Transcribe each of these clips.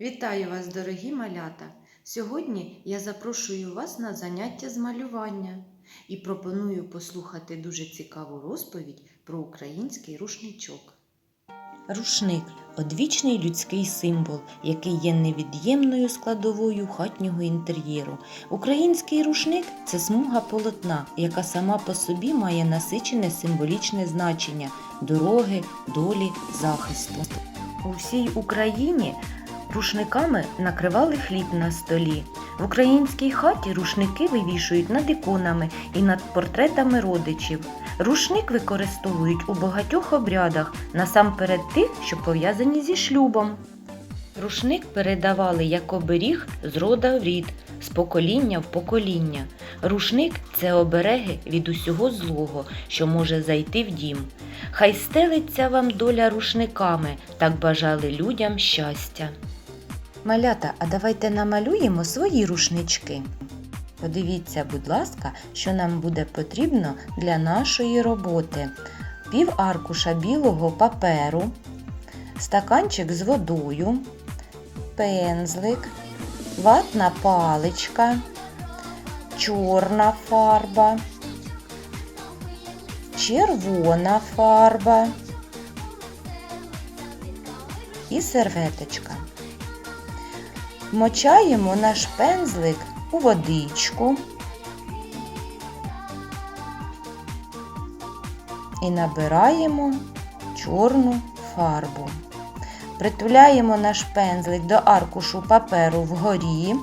Вітаю вас, дорогі малята! Сьогодні я запрошую вас на заняття з малювання і пропоную послухати дуже цікаву розповідь про український рушничок. Рушник одвічний людський символ, який є невід'ємною складовою хатнього інтер'єру. Український рушник це смуга полотна, яка сама по собі має насичене символічне значення дороги, долі, захисту. У всій Україні Рушниками накривали хліб на столі. В українській хаті рушники вивішують над іконами і над портретами родичів. Рушник використовують у багатьох обрядах, насамперед тих, що пов'язані зі шлюбом. Рушник передавали як оберіг з рода в рід, з покоління в покоління. Рушник це обереги від усього злого, що може зайти в дім. Хай стелиться вам доля рушниками, так бажали людям щастя. Малята, а давайте намалюємо свої рушнички. Подивіться, будь ласка, що нам буде потрібно для нашої роботи. Пів аркуша білого паперу, стаканчик з водою, пензлик, ватна паличка, чорна фарба, червона фарба і серветочка. Мочаємо наш пензлик у водичку і набираємо чорну фарбу. Притуляємо наш пензлик до аркушу паперу вгорі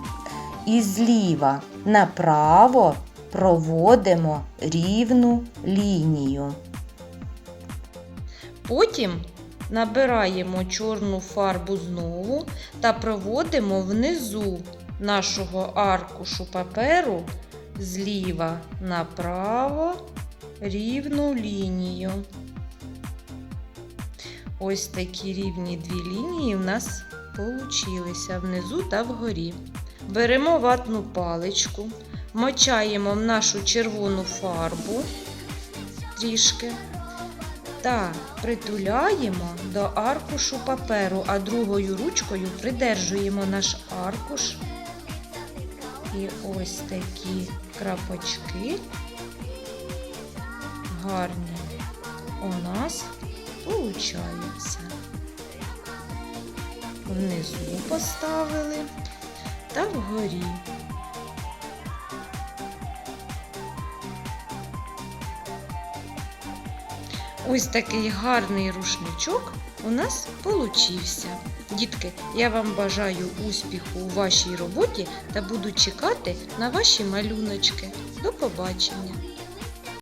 і зліва направо проводимо рівну лінію. Потім набираємо чорну фарбу знову та проводимо внизу нашого аркушу паперу зліва направо рівну лінію. Ось такі рівні дві лінії в нас получилися внизу та вгорі. Беремо ватну паличку, мочаємо в нашу червону фарбу трішки та притуляємо до аркушу паперу, а другою ручкою придержуємо наш аркуш. І ось такі крапочки гарні у нас получаються. Внизу поставили та вгорі. Ось такий гарний рушничок у нас получився. Дітки, я вам бажаю успіху у вашій роботі та буду чекати на ваші малюночки. До побачення!